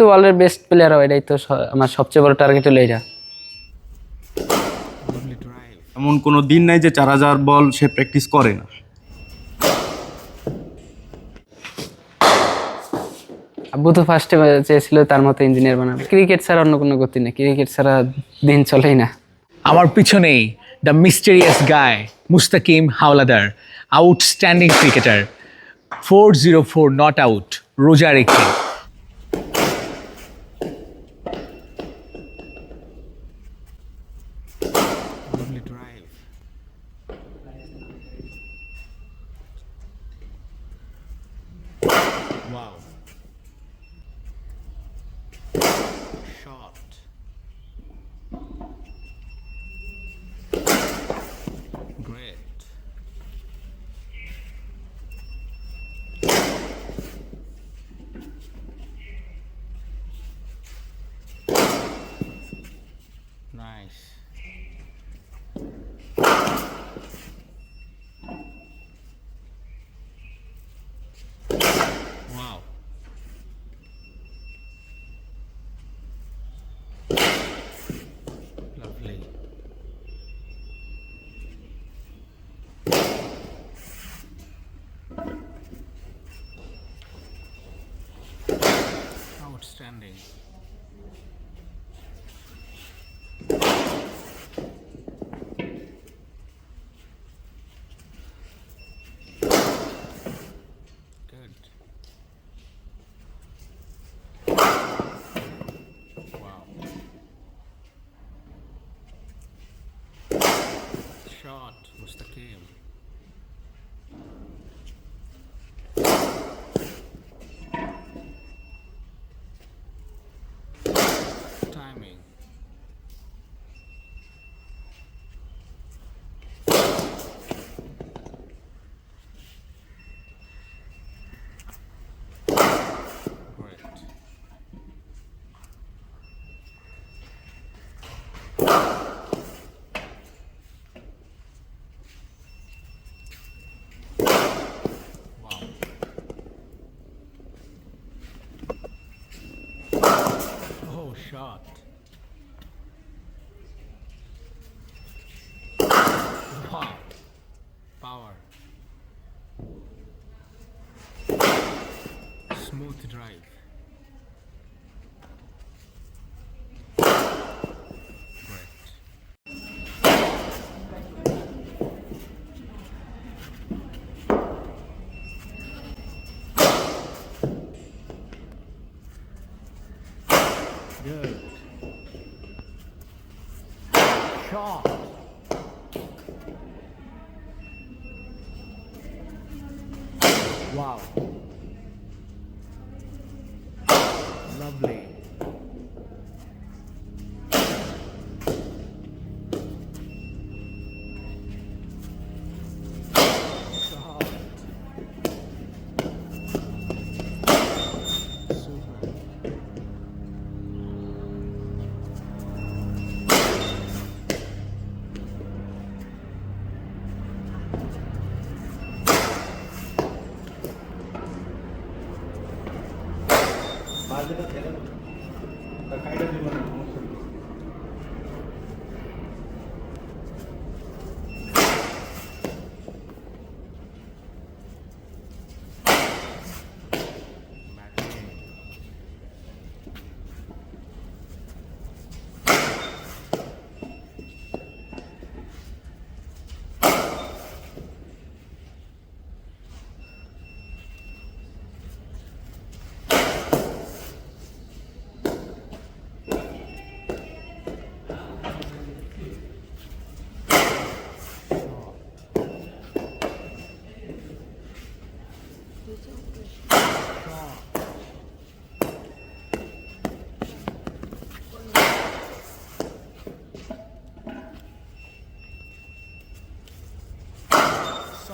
তো ওয়ার্ল্ডের best player হয় এটাই তো আমার সবচেয়ে বড় টার্গেট হলো এটা। এমন কোনো দিন নাই যে চার হাজার বল সে প্র্যাকটিস করে না। আব্বু তো ফার্স্টে চেয়েছিল তার মতো ইঞ্জিনিয়ার বানাবে। ক্রিকেট ছাড়া অন্য কোনো গতি নেই ক্রিকেট ছাড়া দিন চলেই না। আমার পিছনেই the mysterious guy Mustakim Howlader outstanding cricketer four zero four not out রোজা রেখে। understanding. Timing. Great. call. Wow.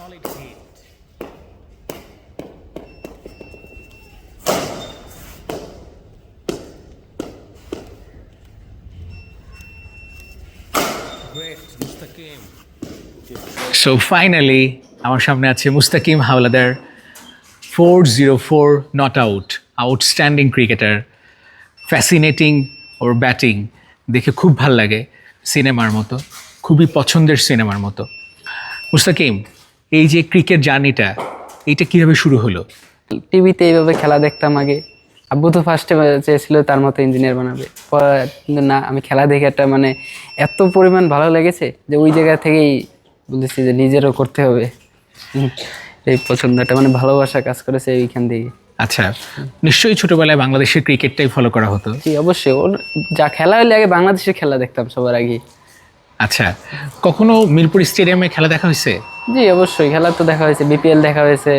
Solid hit. So finally আমার সামনে আছে Mustakim Howlader four zero four not out outstanding cricketer fascinating or batting দেখে খুব ভালো লাগে সিনেমার মতো, খুবই পছন্দের সিনেমার মতো মুস্তাকিম এই যে ক্রিকেট জার্নিটা এইটা কীভাবে শুরু হলো? টিভিতে এইভাবে খেলা দেখতাম আগে। আব্বু তো ফার্স্টে চেয়েছিল তার মতো ইঞ্জিনিয়ার বানাবে। কিন্তু না আমি খেলা দেখে একটা মানে এত পরিমাণ ভালো লেগেছে যে ওই জায়গা থেকেই বলেছি যে নিজেরও করতে হবে। এই পছন্দটা মানে ভালোবাসা কাজ করেছে এইখান থেকে আচ্ছা নিশ্চয়ই ছোটবেলায় বাংলাদেশের ক্রিকেটটাই ফলো করা হতো। জি অবশ্যই। ওর যা খেলা হলে আগে বাংলাদেশের খেলা দেখতাম সবার আগে। আচ্ছা কখনো মিরপুর স্টেডিয়ামে খেলা দেখা হয়েছে? জি অবশ্যই। খেলা তো দেখা হয়েছে। বিপিএল দেখা হয়েছে।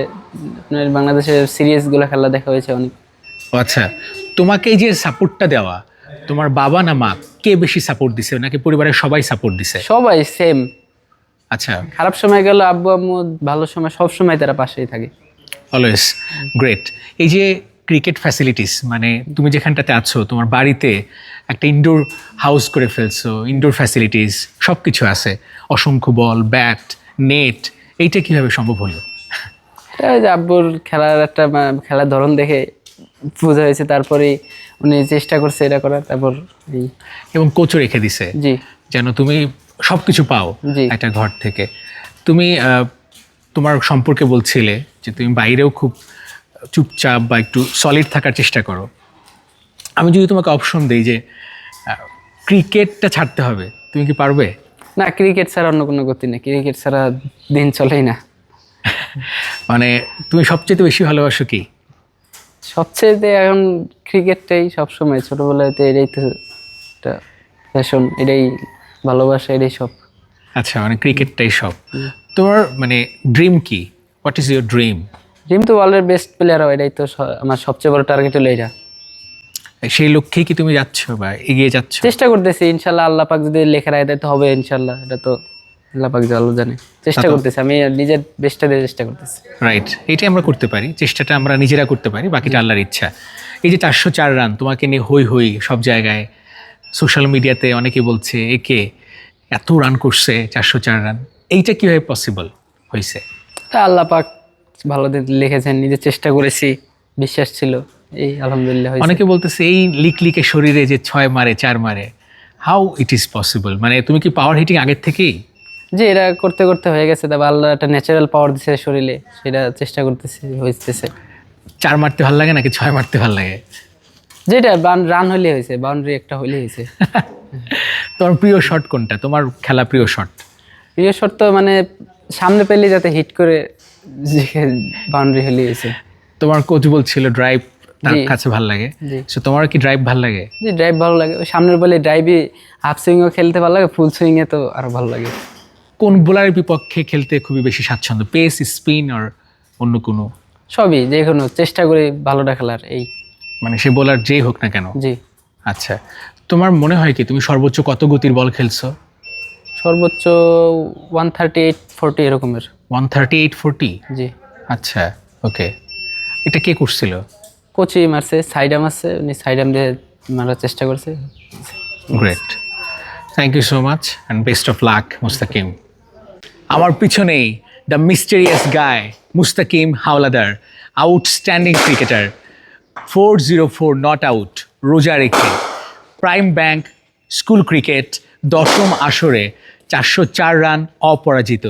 আপনার বাংলাদেশের সিরিয়াসগুলো খেলা দেখা হয়েছে অনেক। ও আচ্ছা তোমাকে এই যে সাপোর্টটা দেওয়া তোমার বাবা না মা কে বেশি সাপোর্ট দিছে? নাকি পরিবারের সবাই সাপোর্ট দিছে? সবাই সেম আচ্ছা। খারাপ সময় গেল আব্বু আম্মু ভালো সময় সব সময় তারা পাশেই থাকে। অলওয়েজ গ্রেট এই যে ক্রিকেট ফ্যাসিলিটিস মানে তুমি যেখানটাতে আছো তোমার বাড়িতে একটা ইনডোর হাউস করে ফেলছো ইনডোর ফ্যাসিলিটিস সব কিছু আছে। অসংখ্য বল ব্যাট নেট এইটা কীভাবে সম্ভব হলো? আব্বুর খেলার একটা খেলার ধরন দেখে বোঝা হয়েছে তারপরে উনি চেষ্টা করছে এটা করার তারপর এবং কোচও রেখে দিছে জি। যেন তুমি সব কিছু পাও। একটা ঘর থেকে। তুমি তোমার সম্পর্কে বলছিলে যে তুমি বাইরেও খুব চুপচাপ বা একটু সলিড থাকার চেষ্টা করো। আমি যদি তোমাকে অপশন দিই যে ক্রিকেটটা ছাড়তে হবে তুমি কি পারবে? না ক্রিকেট ছাড়া অন্য কোনো গতি নেই। ক্রিকেট ছাড়া দিন চলেই না। মানে তুমি সবচেয়ে বেশি ভালোবাসো কি? সবচেয়ে এখন ক্রিকেটটাই সবসময়। ছোটোবেলাতে এটাই তো একটা ফ্যাশন এটাই ভালোবাসা এটাই সব। আচ্ছা মানে ক্রিকেটটাই সব। তোমার মানে ড্রিম কি? What is your dream dream তো ওয়ার্ল্ডের বেস্ট প্লেয়ার হয় এটাই তো আমার সবচেয়ে বড় টার্গেট হলো এটা। সেই লক্ষ্যেই কি তুমি যাচ্ছ বা এগিয়ে যাচ্ছ? চেষ্টা করতেছি ইনশাল্লাহ আল্লাহ পাক যদি লেখা রায় দেয় তো হবে ইনশাল্লাহ। এটা তো আল্লাহ পাক ভালো জানে। চেষ্টা করতেছি আমি নিজের বেস্টটা দিয়ে চেষ্টা করতেছি। রাইট এটাই আমরা করতে পারি চেষ্টাটা আমরা নিজেরা করতে পারি বাকিটা আল্লাহর ইচ্ছা। এই যে চারশো চার রান তোমাকে নিয়ে হই হই সব জায়গায় সোশ্যাল মিডিয়াতে অনেকে বলছে একে এত রান করছে চারশো চার রান। এইটা কীভাবে পসিবল হয়েছে? আল্লাহ পাক ভালো লিখেছেন নিজে চেষ্টা করেছি বিশ্বাস ছিল এই আলহামদুলিল্লাহ অনেকে বলতেছে এই লিক লিকে শরীরে যে ছয় মারে চার মারে হাউ ইট ইজ পসিবল মানে তুমি কি পাওয়ার হিটিং আগের থেকেই? যে এটা করতে করতে হয়ে গেছে তারপর আল্লাহ একটা ন্যাচারাল পাওয়ার দিছে শরীরে সেটা চেষ্টা করতেছি হইতেছে। চার মারতে ভালো লাগে নাকি ছয় মারতে ভালো লাগে? যেটা রান হলে হয়েছে বাউন্ডারি একটা হলে হয়েছে। তোমার প্রিয় শট কোনটা? তোমার খেলা প্রিয় শট প্রিয় শট তো মানে সামনে পেলে যাতে হিট করে বাউন্ডারি হলে হয়েছে তোমার কোচ বলছিল ড্রাইভ তার কাছে ভালো লাগে। সো তোমার কি ড্রাইভ ভালো লাগে? যে ড্রাইভ ভালো লাগে। সামনের বলে ড্রাইভই হাফ সুইংও খেলতে ভালো লাগে ফুল সুইংয়ে তো আরও ভালো লাগে। কোন বোলারের বিপক্ষে খেলতে খুবই বেশি স্বাচ্ছন্দ্য? পেস স্পিন আর অন্য কোনো? সবই যে কোনো চেষ্টা করি ভালোটা খেলার এই। মানে সে বোলার যেই হোক না কেন? জি। আচ্ছা। তোমার মনে হয় কি তুমি সর্বোচ্চ কত গতির বল খেলছো? সর্বোচ্চ ওয়ান থার্টি এইট ফোরটি এরকমের। ওয়ান থার্টি এইট ফোরটি জি। আচ্ছা ওকে এটা কে করছিল? কোচি মারছে সাইডাম আছে উনি সাইডাম দিয়ে মারার চেষ্টা করছে। Great thank you so much and best of luck Mustakim. আমার পিছনেই the mysterious guy Mustakim Howlader outstanding cricketer four zero four not out রোজা রেখে প্রাইম ব্যাংক স্কুল ক্রিকেট দশম আসরে চারশো চার রান অপরাজিত।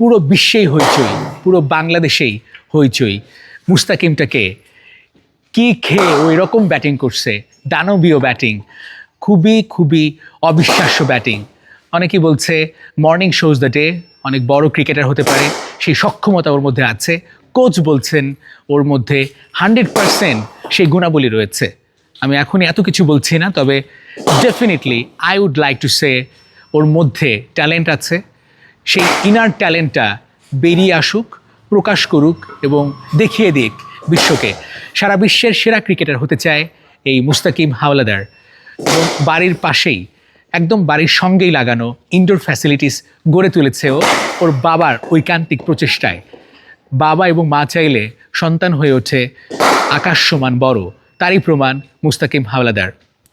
পুরো বিশ্বেই হইচই, পুরো বাংলাদেশেই হইচই। মুস্তাকিমটাকে কি খেয়ে ওই রকম ব্যাটিং করছে? দানবীয় ব্যাটিং, খুবই খুবই অবিশ্বাস্য ব্যাটিং। অনেকেই বলছে মর্নিং শোজ দ্য ডে অনেক বড় ক্রিকেটার হতে পারে, সেই সক্ষমতা ওর মধ্যে আছে। কোচ বলছেন, ওর মধ্যে হান্ড্রেড পারসেন্ট সেই গুণাবলী রয়েছে। আমি এখনই এত কিছু বলছি না, তবে definitely I would like to say ওর মধ্যে ট্যালেন্ট আছে। সেই ইনার ট্যালেন্টটা বেরিয়ে আসুক, প্রকাশ করুক এবং দেখিয়ে দিক বিশ্বকে। সারা বিশ্বের সেরা ক্রিকেটার হতে চায় এই মুস্তাকিম হাওলাদার। এবং বাড়ির পাশেই, একদম বাড়ির সঙ্গেই লাগানো ইনডোর ফ্যাসিলিটিস গড়ে তুলেছে ও ওর বাবার ঐকান্তিক প্রচেষ্টায়। বাবা এবং মা চাইলে সন্তান হয়ে ওঠে আকাশ সমান বড়, তারই প্রমাণ মুস্তাকিম হাওলাদার।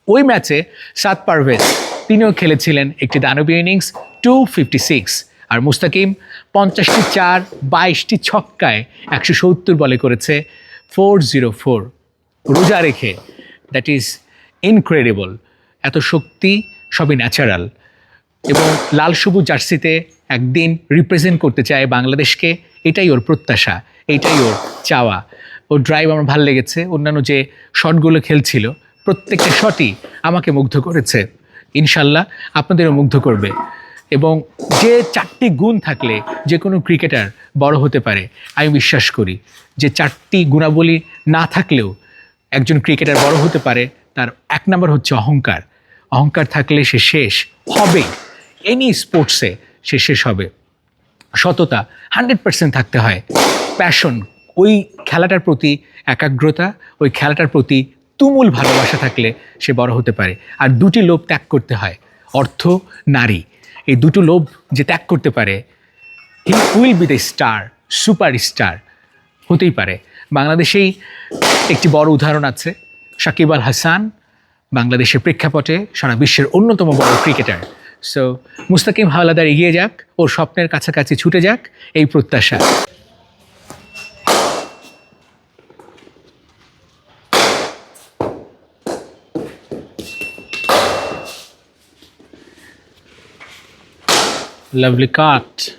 ওই ম্যাচে সাত পারভেজ তিনিও খেলেছিলেন একটি দানবীয় ইনিংস টু ফিফটি সিক্স আর মুস্তাকিম পঞ্চাশটি চার, বাইশটি ছক্কায় একশো সত্তর বলে করেছে ফোর জিরো ফোর রোজা রেখে দ্যাট ইজ ইনক্রেডিবল এত শক্তি, সবই ন্যাচারাল এবং লাল সবুজ জার্সিতে একদিন রিপ্রেজেন্ট করতে চায় বাংলাদেশকে, এটাই ওর প্রত্যাশা, এটাই ওর চাওয়া। ওর ড্রাইভ আমার ভালো লেগেছে। অন্যান্য যে শটগুলো খেলছিল, প্রত্যেকটা শটই আমাকে মুগ্ধ করেছে। ইনশাল্লাহ আপনাদেরও মুগ্ধ করবে। এবং যে চারটি গুণ থাকলে যে কোনো ক্রিকেটার বড় হতে পারে, আমি বিশ্বাস করি যে চারটি গুণাবলী না থাকলেও একজন ক্রিকেটার বড় হতে পারে, তার এক নম্বর হচ্ছে অহংকার। অহংকার থাকলে সে শেষ হবে। এনি স্পোর্টসে সে শেষ হবে। সততা হান্ড্রেড পার্সেন্ট থাকতে হয়। প্যাশন ওই খেলাটার প্রতি একাগ্রতা, ওই খেলাটার প্রতি তুমুল ভালোবাসা থাকলে সে বড় হতে পারে। আর দুটি লোভ ত্যাগ করতে হয়, অর্থ, নারী। এই দুটো লোভ যে ত্যাগ করতে পারে he will be the star super star হতেই পারে। বাংলাদেশেই একটি বড় উদাহরণ আছে, সাকিব আল হাসান, বাংলাদেশের প্রেক্ষাপটে সারা বিশ্বের অন্যতম বড় ক্রিকেটার। সো মুস্তাকিম হাওলাদার এগিয়ে যাক, ওর স্বপ্নের কাছাকাছি ছুটে যাক, এই প্রত্যাশা। lovely cart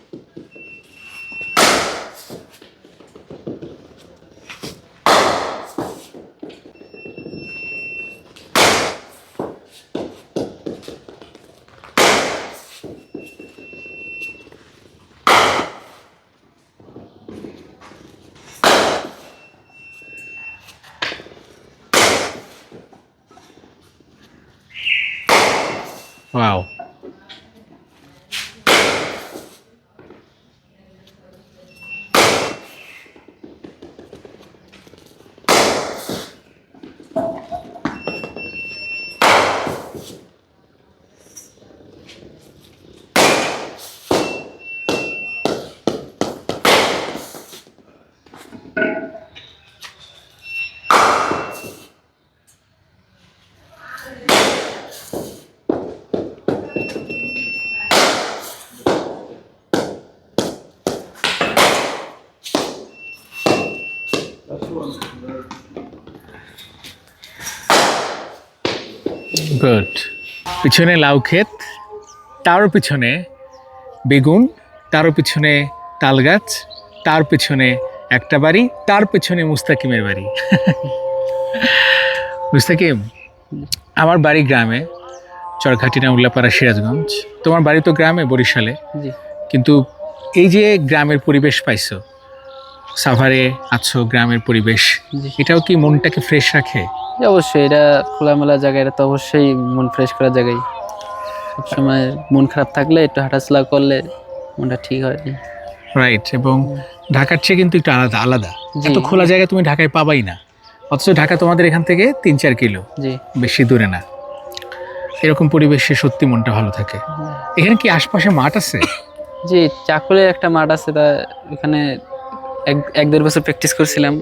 গুড পিছনে লাউ ক্ষেত তারও পিছনে বেগুন তারও পিছনে তাল গাছ তার পিছনে একটা বাড়ি তার পেছনে মুস্তাকিমের বাড়ি। মুস্তাকিম আমার বাড়ি গ্রামে চরঘাটিনা উল্লাপাড়া সিরাজগঞ্জ। তোমার বাড়ি তো গ্রামে বরিশালে। কিন্তু এই যে গ্রামের পরিবেশ পাইছো সাভারে আছো গ্রামের পরিবেশ এটাও কি মনটাকে ফ্রেশ রাখে? অবশ্যই এটা খোলামেলা জায়গা এটা তো অবশ্যই মন ফ্রেশ করার জায়গায় সবসময় মন খারাপ থাকলে একটু হাঁটাচলা করলে মনটা ঠিক হয় রাইট এবং ঢাকার চেয়ে কিন্তু একটু আলাদা আলাদা। এত খোলা জায়গা তুমি ঢাকায় পাবাই না। অথচ ঢাকা তোমাদের এখান থেকে তিন চার কিলো। জি। বেশি দূরে না। এরকম পরিবেশে সত্যি মনটা ভালো থাকে। এখানে কি আশপাশে মাঠ আছে? জি চাকুলে একটা মাঠ আছে তা ওখানে এক এক দেড় বছর প্র্যাকটিস করছিলাম।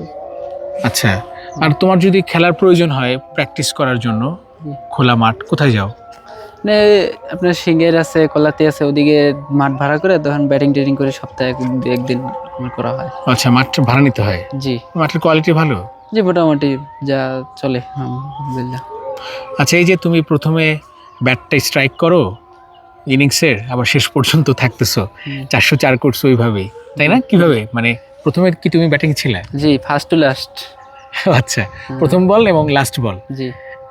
আচ্ছা। আর তোমার যদি খেলার প্রয়োজন হয় প্র্যাকটিস করার জন্য খোলা মাঠ কোথায় যাও? মানে আপনার সিঙ্গের আছে কলাতে আছে ওদিকে মাঠ ভাড়া করে তখন ব্যাটিং টেটিং করে সপ্তাহে দু একদিন আমার করা হয়। আচ্ছা মাঠ ভাড়া নিতে হয়? জি। মাঠের কোয়ালিটি ভালো? জি মোটামুটি যা চলে আলহামদুলিল্লাহ। আচ্ছা এই যে তুমি প্রথমে ব্যাটটা স্ট্রাইক করো ইনিংসের আবার শেষ পর্যন্ত থাকতেছো। চারশো চার করছ ওইভাবেই তাই না? কীভাবে? মানে প্রথমে কি তুমি ব্যাটিং ছিলে? জি ফার্স্ট টু লাস্ট আচ্ছা প্রথম বল এবং লাস্ট বল। জি।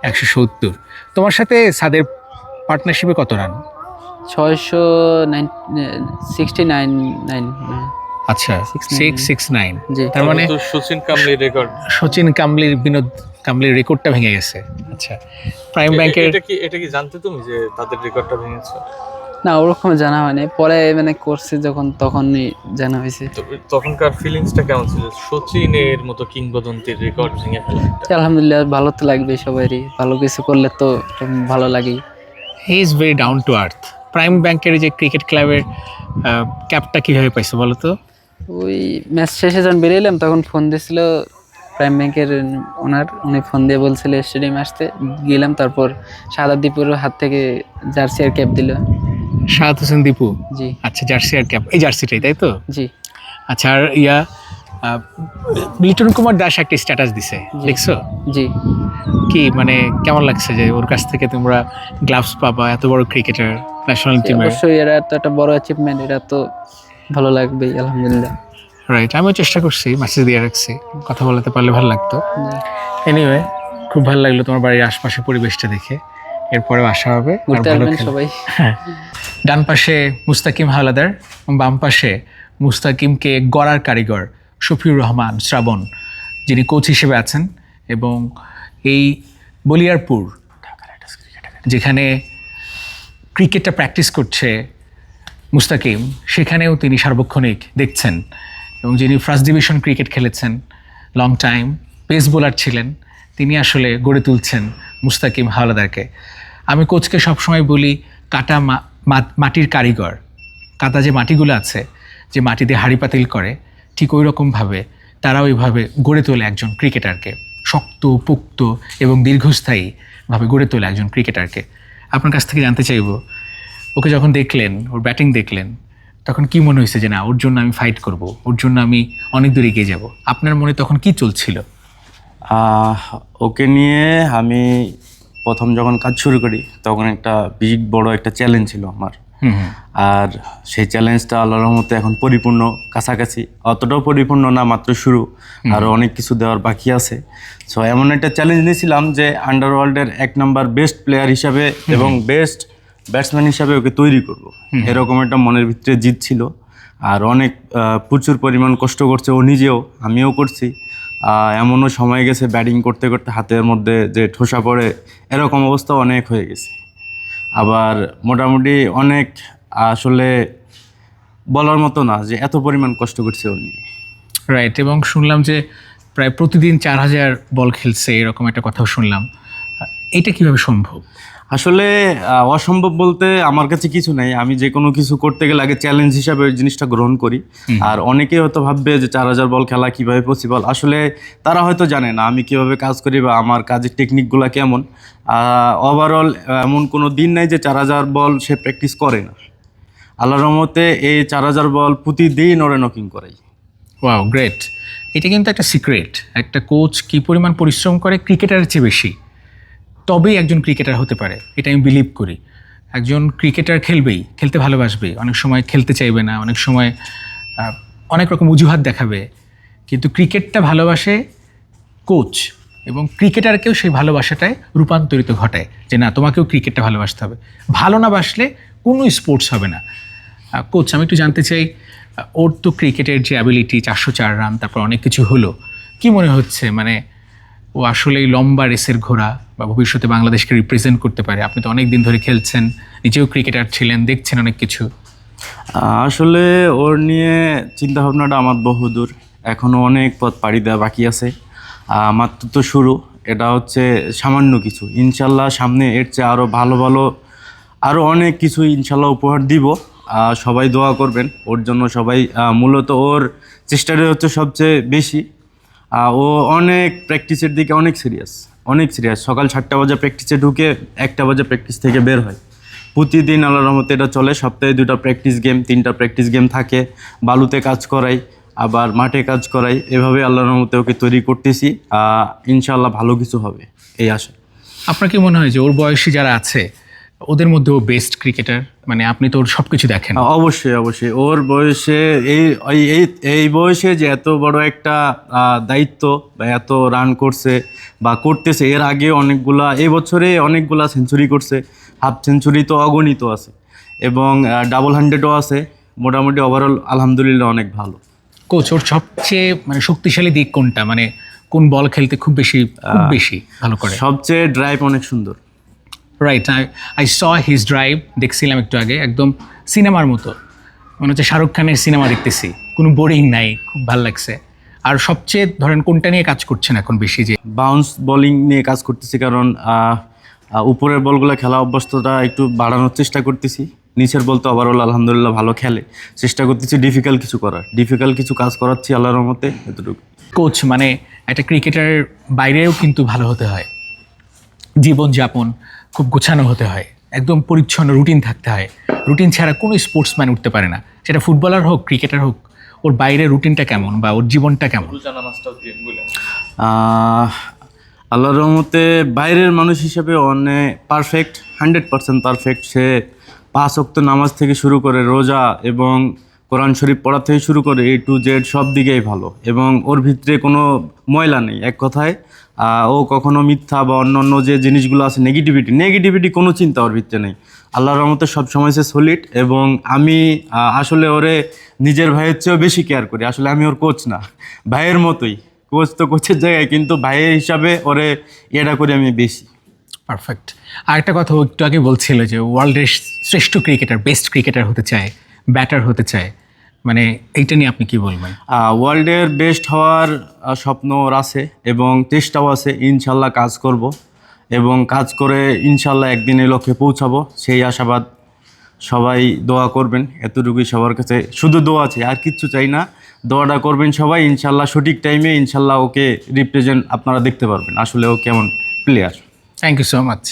একশো সত্তর। তোমার সাথে সাদের পার্টনারশিপে কত রান ছয়শো নাইন সিক্সটি নাইন নাইন আচ্ছা সিক্স সিক্স নাইন তার মানে সচিন কামলির রেকর্ড সচিন কামলির বিনোদ কামলির রেকর্ডটা ভেঙে গেছে। আচ্ছা প্রাইম ব্যাংকের এটা কি এটা কি জানতে তুমি যে তাদের রেকর্ডটা ভেঙেছে? না ওরকম জানা হয়নি। পরে মানে করছি যখন তখনই জানা হয়েছে। তখনকার ফিলিংসটা কেমন ছিল? সচিনের মতো কিংবদন্তির রেকর্ড ভেঙে ফেলা আলহামদুলিল্লাহ ভালো তো লাগবে সবারই। ভালো কিছু করলে তো ভালো লাগেই he is very down to earth prime ব্যাংকের যে ক্রিকেট ক্লাবের ক্যাপটা কীভাবে পাইছো বলো তো? ওই ম্যাচ শেষে যখন বেরিয়েলাম তখন ফোন দিয়েছিল প্রাইম ব্যাংকের ওনার উনি ফোন দিয়ে বলছিল স্টেডিয়ামে আসতে। গেলাম তারপর সাদা দীপুর হাত থেকে জার্সি আর ক্যাপ দিল। শাহাদ হোসেন দীপু? জি। আচ্ছা জার্সি আর ক্যাপ এই জার্সিটাই তাই তো? জি। আচ্ছা আর ইয়া লিটন কুমার দাস একটা স্ট্যাটাস দিছে দেখছ? জি। কি মানে কেমন লাগছে যে ওর কাছ থেকে তোমরা গ্লাভস পাবা এত বড় ক্রিকেটার ন্যাশনাল টিমের অবশ্যই এরা তো একটা বড় অ্যাচিভমেন্ট এটা তো ভালো লাগবেই আলহামদুলিল্লাহ। রাইট আমিও চেষ্টা করছি মেসেজ দিয়ে রাখছি কথা বলাতে পারলে ভালো লাগতো। এনিওয়ে খুব ভালো লাগল তোমার বাড়ির আশপাশে পরিবেশটা দেখে। এরপরেও আসা হবে। সবাই। হ্যাঁ। ডান পাশে মুস্তাকিম হাওলাদার বাম পাশে মুস্তাকিমকে গড়ার কারিগর শফিউর রহমান শ্রাবণ যিনি কোচ হিসেবে আছেন এবং এই বলিয়ারপুর যেখানে ক্রিকেটটা প্র্যাকটিস করছে মুস্তাকিম সেখানেও তিনি সার্বক্ষণিক দেখছেন এবং যিনি ফার্স্ট ডিভিশন ক্রিকেট খেলেছেন লং টাইম পেস বোলার ছিলেন তিনি আসলে গড়ে তুলছেন মুস্তাকিম হাওলাদারকে আমি কোচকে সবসময় বলি, কাটা মাটির কারিগর। কাটা যে মাটিগুলো আছে, যে মাটি দিয়ে হাড়ি পাতিল করে, ঠিক ওই রকমভাবে তারাও ওইভাবে গড়ে তোলে একজন ক্রিকেটারকে। শক্ত, পোক্ত এবং দীর্ঘস্থায়ীভাবে গড়ে তোলে একজন ক্রিকেটারকে। আপনার কাছ থেকে জানতে চাইব, ওকে যখন দেখলেন, ওর ব্যাটিং দেখলেন, তখন কি মনে হয়েছে যে, না, ওর জন্য আমি ফাইট করব, ওর জন্য আমি অনেক দূর এগিয়ে যাব? আপনার মনে তখন কি চলছিল? ওকে নিয়ে আমি প্রথম যখন কাজ শুরু করি তখন একটা বিগ বড় একটা চ্যালেঞ্জ ছিল আমার। আর সেই চ্যালেঞ্জটা আল্লাহর রহমতে এখন পরিপূর্ণ কাছাকাছি। অতটাও পরিপূর্ণ না মাত্র শুরু। আরও অনেক কিছু দেওয়ার বাকি আছে। সো এমন একটা চ্যালেঞ্জ নিয়েছিলাম যে আন্ডারওয়ার্ল্ডের এক নাম্বার বেস্ট প্লেয়ার হিসাবে এবং বেস্ট ব্যাটসম্যান হিসাবে ওকে তৈরি করব। এরকম একটা মনের ভিতরে জিত ছিল। আর অনেক প্রচুর পরিমাণ কষ্ট করছে ও নিজেও। আমিও করছি। এমনও সময় গেছে ব্যাটিং করতে করতে হাতের মধ্যে যে ঠোসা পড়ে, এরকম অবস্থা অনেক হয়ে গেছে। আবার মোটামুটি অনেক, আসলে বলার মতো না যে এত পরিমাণ কষ্ট করছে নিয়ে রাইট এবং শুনলাম যে প্রায় প্রতিদিন চার হাজার বল খেলছে, এরকম একটা কথাও শুনলাম। এটা কীভাবে সম্ভব? আসলে অসম্ভব বলতে আমার কাছে কিছু নাই। আমি যে কোনো কিছু করতে গেলে আগে চ্যালেঞ্জ হিসাবে ওই জিনিসটা গ্রহণ করি। আর অনেকেই হয়তো ভাববে যে চার হাজার বল খেলা কীভাবে পসিবল আসলে তারা হয়তো জানে না আমি কীভাবে কাজ করি বা আমার কাজের টেকনিকগুলো কেমন। ওভারঅল এমন কোনো দিন নাই যে চার হাজার বল সে প্র্যাকটিস করে না। আল্লাহ রহমতে এই চার হাজার বল প্রতিদিন ওরে নকিং করাই। ওয়াও গ্রেট এটা কিন্তু একটা সিক্রেট একটা কোচ কি পরিমাণ পরিশ্রম করে? ক্রিকেটারের চেয়ে বেশি। তবেই একজন ক্রিকেটার হতে পারে। এটা আমি বিলিভ করি। একজন ক্রিকেটার খেলবেই, খেলতে ভালোবাসবে। অনেক সময় খেলতে চাইবে না, অনেক সময় অনেক রকম অজুহাত দেখাবে। কিন্তু ক্রিকেটটা ভালোবাসে কোচ এবং ক্রিকেটারকেও সেই ভালোবাসাটায় রূপান্তরিত ঘটায় যে, না, তোমাকেও ক্রিকেটটা ভালোবাসতে হবে। ভালো না বাসলে কোনো স্পোর্টস হবে না। কোচ আমি একটু জানতে চাই ওর তো ক্রিকেটের যে অ্যাবিলিটি চারশো চার রান তারপর অনেক কিছু হলো। কি মনে হচ্ছে? মানে ও আসলে লম্বা রেসের ঘোড়া বা ভবিষ্যতে বাংলাদেশকে রিপ্রেজেন্ট করতে পারে। আপনি তো অনেক দিন ধরে খেলছেন, নিজেও ক্রিকেটার ছিলেন, দেখছেন অনেক কিছু। আসলে ওর নিয়ে চিন্তা ভাবনাটা আমার বহুদূর। এখনও অনেক পথ পাড়ি দেওয়া বাকি আছে। মাত্র তো শুরু। এটা হচ্ছে সামান্য কিছু। ইনশাল্লাহ সামনে এর চেয়ে আরও ভালো ভালো আরও অনেক কিছু ইনশাল্লাহ উপহার দিব। সবাই দোয়া করবেন। ওর জন্য সবাই মূলত ওর চেষ্টাটাই হচ্ছে সবচেয়ে বেশি। ও অনেক প্র্যাকটিসের দিকে অনেক সিরিয়াস অনেক সিরিয়াস সকাল সাতটা বাজে প্র্যাকটিসে ঢুকে একটা বাজে প্র্যাকটিস থেকে বের হয়। প্রতিদিন আল্লাহর রহমতে এটা চলে সপ্তাহে দুটো প্র্যাকটিস গেম তিনটা প্র্যাকটিস গেম থাকে। বালুতে কাজ করাই আবার মাঠে কাজ করাই। এভাবে আল্লাহর রহমতে ওকে তৈরি করতেছি। আহ, ইনশাআল্লাহ ভালো কিছু হবে এই আশা। আপনার কি মনে হয় যে ওর বয়সী যারা আছে ওদের মধ্যে ও বেস্ট ক্রিকেটার মানে আপনি তো ওর সব কিছু দেখেন অবশ্যই অবশ্যই। ওর বয়সে এই এই- এই এই বয়সে যে এত বড় একটা দায়িত্ব বা এত রান করছে বা করতেছে এর আগে অনেকগুলা এই বছরে অনেকগুলা সেঞ্চুরি করছে। হাফ সেঞ্চুরি তো অগণিত আছে। এবং ডাবল হান্ড্রেডও আছে। মোটামুটি ওভারঅল আলহামদুলিল্লাহ অনেক ভালো। কোচ ওর সবচেয়ে মানে শক্তিশালী দিক কোনটা? মানে কোন বল খেলতে খুব বেশি খুব বেশি ভালো করে? সবচেয়ে ড্রাইভ অনেক সুন্দর। Right I I saw his drive দেখছিলাম একটু আগে একদম সিনেমার মতো। মনে হচ্ছে শাহরুখ খানের সিনেমা দেখতেছি। কোনো বোরিং নাই খুব ভালো লাগছে। আর সবচেয়ে ধরেন কোনটা নিয়ে কাজ করছেন এখন বেশি যে? বাউন্স বোলিং নিয়ে কাজ করতেছি কারণ উপরের বলগুলো খেলা অভ্যস্তটা একটু বাড়ানোর চেষ্টা করতেছি। নিচের বল তো ওভারঅল আলহামদুলিল্লাহ ভালো খেলে। চেষ্টা করতেছি ডিফিকাল্ট কিছু করার। ডিফিকাল্ট কিছু কাজ করাচ্ছি আল্লাহর রহমতে এতটুকু। কোচ মানে একটা ক্রিকেটারের বাইরেও কিন্তু ভালো হতে হয়। জীবনযাপন খুব গোছানো হতে হয়। একদম পরিচ্ছন্ন রুটিন থাকতে হয়। রুটিন ছাড়া কোনো স্পোর্টসম্যান উঠতে পারে না। সেটা ফুটবলার হোক ক্রিকেটার হোক ওর বাইরের রুটিনটা কেমন বা ওর জীবনটা কেমন? আল্লাহর রহমতে বাইরের মানুষ হিসেবে অনেক পারফেক্ট হান্ড্রেড পার্সেন্ট পারফেক্ট সে পাঁচ অক্ত নামাজ থেকে শুরু করে রোজা এবং কোরআন শরীফ পড়া থেকে শুরু করে এ টু জেড সব দিকেই ভালো। এবং ওর ভিতরে কোনো ময়লা নেই। এক কথায় ও কখনো মিথ্যা বা অন্য অন্য যে জিনিসগুলো আছে নেগেটিভিটি নেগেটিভিটি কোনো চিন্তা ওর ভিতরে নেই। আল্লাহর রহমতে সবসময় সে সলিড এবং আমি আসলে ওরে নিজের ভাইয়ের চেয়েও বেশি কেয়ার করি। আসলে আমি ওর কোচ না, ভাইয়ের মতোই। কোচ তো কোচের জায়গায়, কিন্তু ভাইয়ের হিসাবে ওরে এটা করি আমি বেশি। পারফেক্ট আরেকটা কথা একটু আগে বলছিল যে ওয়ার্ল্ডের শ্রেষ্ঠ ক্রিকেটার বেস্ট ক্রিকেটার হতে চায় ব্যাটার হতে চায়। মানে এইটা নিয়ে আপনি কি বলবেন? ওয়ার্ল্ডের বেস্ট হওয়ার স্বপ্ন ওর আছে এবং চেষ্টাও আছে ইনশাল্লাহ কাজ করব এবং কাজ করে ইনশাল্লাহ একদিন এই লক্ষ্যে পৌঁছাবো। সেই আশাবাদ সবাই দোয়া করবেন এতটুকুই সবার কাছে। শুধু দোয়া আছে আর কিচ্ছু চাই না দোয়াটা করবেন সবাই ইনশাল্লাহ সঠিক টাইমে ইনশাল্লাহ ওকে রিপ্রেজেন্ট আপনারা দেখতে পারবেন আসলে ও কেমন player thank you so much